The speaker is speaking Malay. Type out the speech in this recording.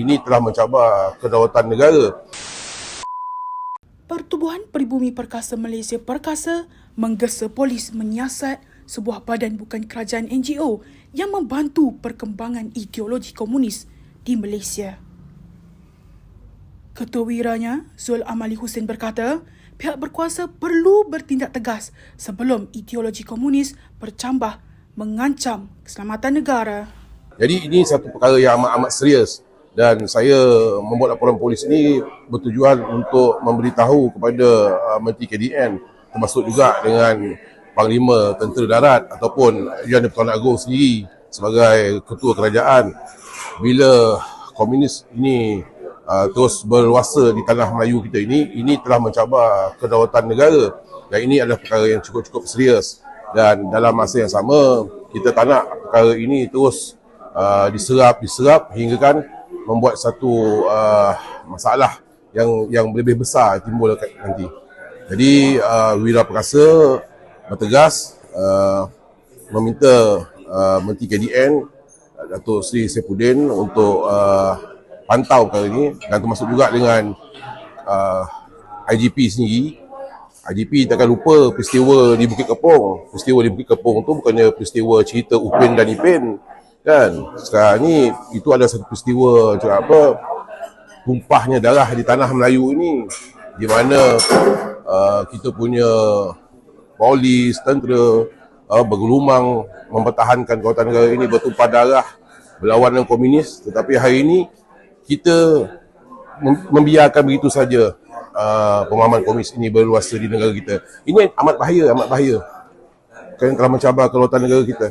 ini telah mencabar kedaulatan negara. Pertubuhan Peribumi Perkasa Malaysia Perkasa menggesa polis menyiasat sebuah badan bukan kerajaan NGO yang membantu perkembangan ideologi komunis di Malaysia. Ketua wiranya, Zul Amali Hussein berkata, pihak berkuasa perlu bertindak tegas sebelum ideologi komunis bercambah mengancam keselamatan negara. Jadi ini satu perkara yang amat-amat serius dan saya membuat laporan polis ini bertujuan untuk memberitahu kepada uh, Menteri KDN termasuk juga dengan Panglima Tentera Darat ataupun Yang di-Pertuan Agong sendiri sebagai ketua kerajaan. Bila komunis ini uh, terus berluasa di tanah Melayu kita ini ini telah mencabar kedaulatan negara dan ini adalah perkara yang cukup-cukup serius. Dan dalam masa yang sama kita tak nak perkara ini terus uh, diserap diserap hingga kan membuat satu uh, masalah yang yang lebih besar timbul nanti. Jadi uh, Wira Perkasa bertegas uh, meminta uh, Menteri KDN Datuk Seri Saifuddin untuk uh, pantau perkara ini dan termasuk juga dengan uh, IGP sendiri. IGP takkan lupa peristiwa di Bukit Kepong. Peristiwa di Bukit Kepong tu bukannya peristiwa cerita Upin dan Ipin kan? Sekarang ni itu ada satu peristiwa macam apa tumpahnya darah di tanah Melayu ini di mana uh, kita punya polis tentera uh, bergelumang mempertahankan kawatan negara ini bertumpah darah berlawan dengan komunis. Tetapi hari ini kita mem- membiarkan begitu saja uh, pemahaman komunis ini berluasa di negara kita. Ini amat bahaya amat bahaya. Kerana telah mencabar kedaulatan negara kita